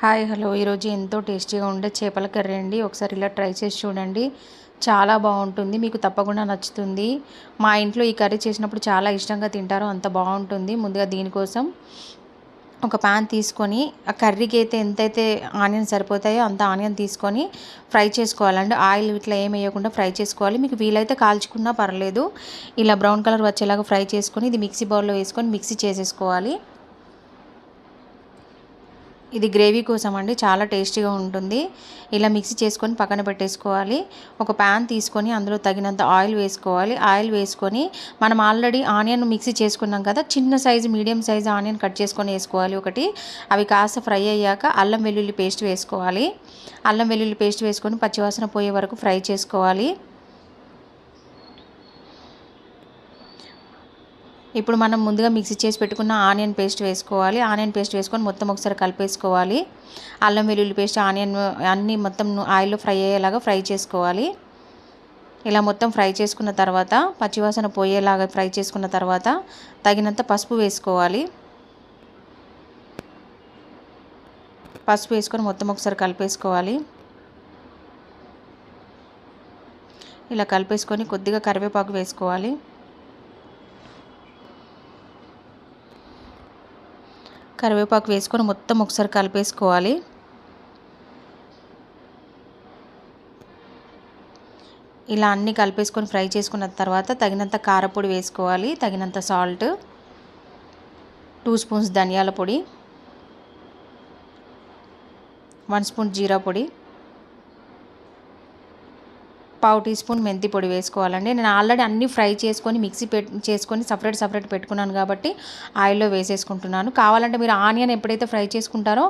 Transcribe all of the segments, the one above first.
Hi hello. ఈరోజు ఎంతో టేస్టీగా ఉండే చేపల కర్రీ అండి. ఒకసారి ఇలా ట్రై చేసి చూడండి. చాలా బాగుంటుంది. మీకు తప్పకుండా నచ్చుతుంది. మా ఇంట్లో ఈ కర్రీ చేసినప్పుడు చాలా ఇష్టంగా తింటారు అంత బాగుంటుంది. ముందుగా దీనికోసం ఒక ప్యాన్ తీసుకొని ఆ కర్రీకి అయితే ఎంతైతే ఆనియన్ సరిపోతాయో అంత ఆనియన్ తీసుకొని ఫ్రై చేసుకోవాలండి. ఆయిల్ ఇట్లా ఏం వేయకుండా ఫ్రై చేసుకోవాలి. మీకు వీలైతే కాల్చుకున్నా పర్లేదు. ఇలా బ్రౌన్ కలర్ వచ్చేలాగా ఫ్రై చేసుకొని ఇది మిక్సీ బౌల్లో వేసుకొని మిక్సీ చేసేసుకోవాలి. ఇది గ్రేవీ కోసం అండి చాలా టేస్టీగా ఉంటుంది. ఇలా మిక్సీ చేసుకొని పక్కన పెట్టేసుకోవాలి. ఒక ప్యాన్ తీసుకొని అందులో తగినంత ఆయిల్ వేసుకోవాలి. ఆయిల్ వేసుకొని మనం ఆల్రెడీ ఆనియన్ మిక్సీ చేసుకున్నాం కదా చిన్న size medium size onion cut చేసుకొని వేసుకోవాలి ఒకటి. అవి కాస్త ఫ్రై అయ్యాక అల్లం వెల్లుల్లి పేస్ట్ వేసుకోవాలి. అల్లం వెల్లుల్లి పేస్ట్ వేసుకొని పచ్చివాసన పోయే వరకు ఫ్రై చేసుకోవాలి. ఇప్పుడు మనం ముందుగా మిక్సీ చేసి పెట్టుకున్న ఆనియన్ పేస్ట్ వేసుకోవాలి. ఆనియన్ పేస్ట్ వేసుకొని మొత్తం ఒకసారి కలిపేసుకోవాలి. అల్లం వెల్లుల్లి పేస్ట్ ఆనియన్ అన్నీ మొత్తం ఆయిల్లో ఫ్రై అయ్యేలాగా ఫ్రై చేసుకోవాలి. ఇలా మొత్తం ఫ్రై చేసుకున్న తర్వాత పచ్చివాసన పోయేలాగా ఫ్రై చేసుకున్న తర్వాత తగినంత పసుపు వేసుకోవాలి. పసుపు వేసుకొని మొత్తం ఒకసారి కలిపేసుకోవాలి. ఇలా కలిపేసుకొని కొద్దిగా కరివేపాకు వేసుకోవాలి. కరివేపాకు వేసుకొని మొత్తం ఒకసారి కలిపేసుకోవాలి. ఇలా అన్నీ కలిపేసుకొని ఫ్రై చేసుకున్న తర్వాత తగినంత కారపొడి వేసుకోవాలి. తగినంత సాల్ట్ టూ స్పూన్స్ ధనియాల పొడి వన్ స్పూన్ జీరా పొడి పావు టీ స్పూన్ మెంతి పొడి వేసుకోవాలండి. నేను ఆల్రెడీ అన్నీ ఫ్రై చేసుకొని మిక్సీ పెట్ చేసుకొని సపరేట్ సపరేట్ పెట్టుకున్నాను కాబట్టి ఆయిల్లో వేసేసుకుంటున్నాను. కావాలంటే మీరు ఆనియన్ ఎప్పుడైతే ఫ్రై చేసుకుంటారో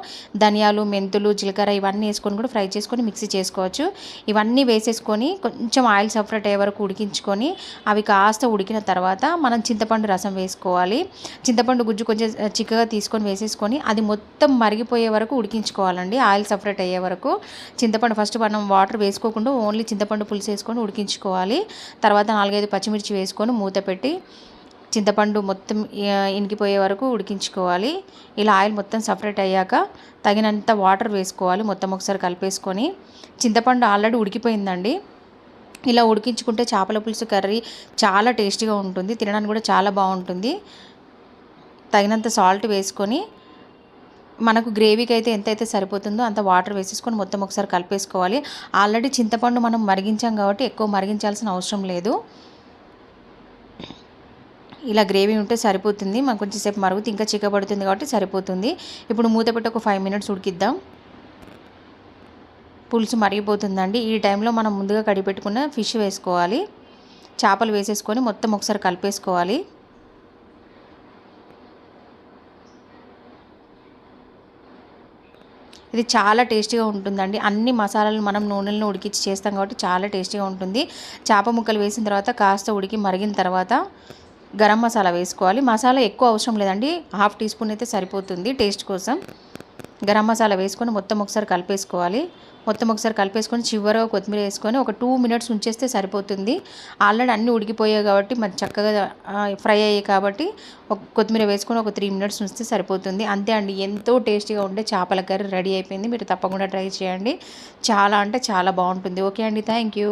ధనియాలు మెంతులు జీలకర్ర ఇవన్నీ వేసుకొని కూడా ఫ్రై చేసుకొని మిక్సీ చేసుకోవచ్చు. ఇవన్నీ వేసేసుకొని కొంచెం ఆయిల్ సపరేట్ అయ్యే వరకు ఉడికించుకొని అవి కాస్త ఉడికిన తర్వాత మనం చింతపండు రసం వేసుకోవాలి. చింతపండు గుజ్జు కొంచెం చిక్కగా తీసుకొని వేసేసుకొని అది మొత్తం మరిగిపోయే వరకు ఉడికించుకోవాలండి. ఆయిల్ సపరేట్ అయ్యే వరకు. చింతపండు ఫస్ట్ మనం వాటర్ వేసుకోకుండా ఓన్లీ చింతపండు పులుసు వేసుకొని ఉడికించుకోవాలి. తర్వాత నాలుగైదు పచ్చిమిర్చి వేసుకొని మూత పెట్టి చింతపండు మొత్తం ఇనికిపోయే వరకు ఉడికించుకోవాలి. ఇలా ఆయిల్ మొత్తం సపరేట్ అయ్యాక తగినంత వాటర్ వేసుకోవాలి మొత్తం ఒకసారి కలిపేసుకొని. చింతపండు ఆల్రెడీ ఉడికిపోయిందండి. ఇలా ఉడికించుకుంటే చేపల పులుసు కర్రీ చాలా టేస్టీగా ఉంటుంది తినడానికి కూడా చాలా బాగుంటుంది. తగినంత సాల్ట్ వేసుకొని మనకు గ్రేవీకి అయితే ఎంతైతే సరిపోతుందో అంత వాటర్ వేసేసుకొని మొత్తం ఒకసారి కలిపేసుకోవాలి. ఆల్రెడీ చింతపండు మనం మరిగించాం కాబట్టి ఎక్కువ మరిగించాల్సిన అవసరం లేదు. ఇలా గ్రేవీ ఉంటే సరిపోతుంది. మనకు కొంచెం సేపు మరుగుతూ ఇంకా చిక్కబడుతుంది కాబట్టి సరిపోతుంది. ఇప్పుడు మూత పెట్టి ఒక ఫైవ్ మినిట్స్ ఉడికిద్దాం. పులుసు మరిగిపోతుందండి. ఈ టైంలో మనం ముందుగా కడిపెట్టుకున్న ఫిష్ వేసుకోవాలి. చేపలు వేసేసుకొని మొత్తం ఒకసారి కలిపేసుకోవాలి. ఇది చాలా టేస్టీగా ఉంటుందండి. అన్ని మసాలాలు మనం నూనెలను ఉడికించి చేస్తాం కాబట్టి చాలా టేస్టీగా ఉంటుంది. చేప ముక్కలు వేసిన తర్వాత కాస్త ఉడికి మరిగిన తర్వాత గరం మసాలా వేసుకోవాలి. మసాలా ఎక్కువ అవసరం లేదండి. హాఫ్ టీ స్పూన్ అయితే సరిపోతుంది టేస్ట్ కోసం. గరం మసాలా వేసుకొని మొత్తం ఒకసారి కలిపేసుకోవాలి. మొత్తం ఒకసారి కలిపేసుకొని చివరగా కొత్తిమీర వేసుకొని ఒక టూ మినిట్స్ ఉంచేస్తే సరిపోతుంది. ఆల్రెడీ అన్నీ ఉడికిపోయాయి కాబట్టి మరి చక్కగా ఫ్రై అయ్యాయి కాబట్టి ఒక కొత్తిమీర వేసుకొని ఒక త్రీ మినిట్స్ ఉంచితే సరిపోతుంది. అంతే అండి. ఎంతో టేస్టీగా ఉండే చేపల కర్రీ రెడీ అయిపోయింది. మీరు తప్పకుండా ట్రై చేయండి. చాలా అంటే చాలా బాగుంటుంది. ఓకే అండి. Thank you.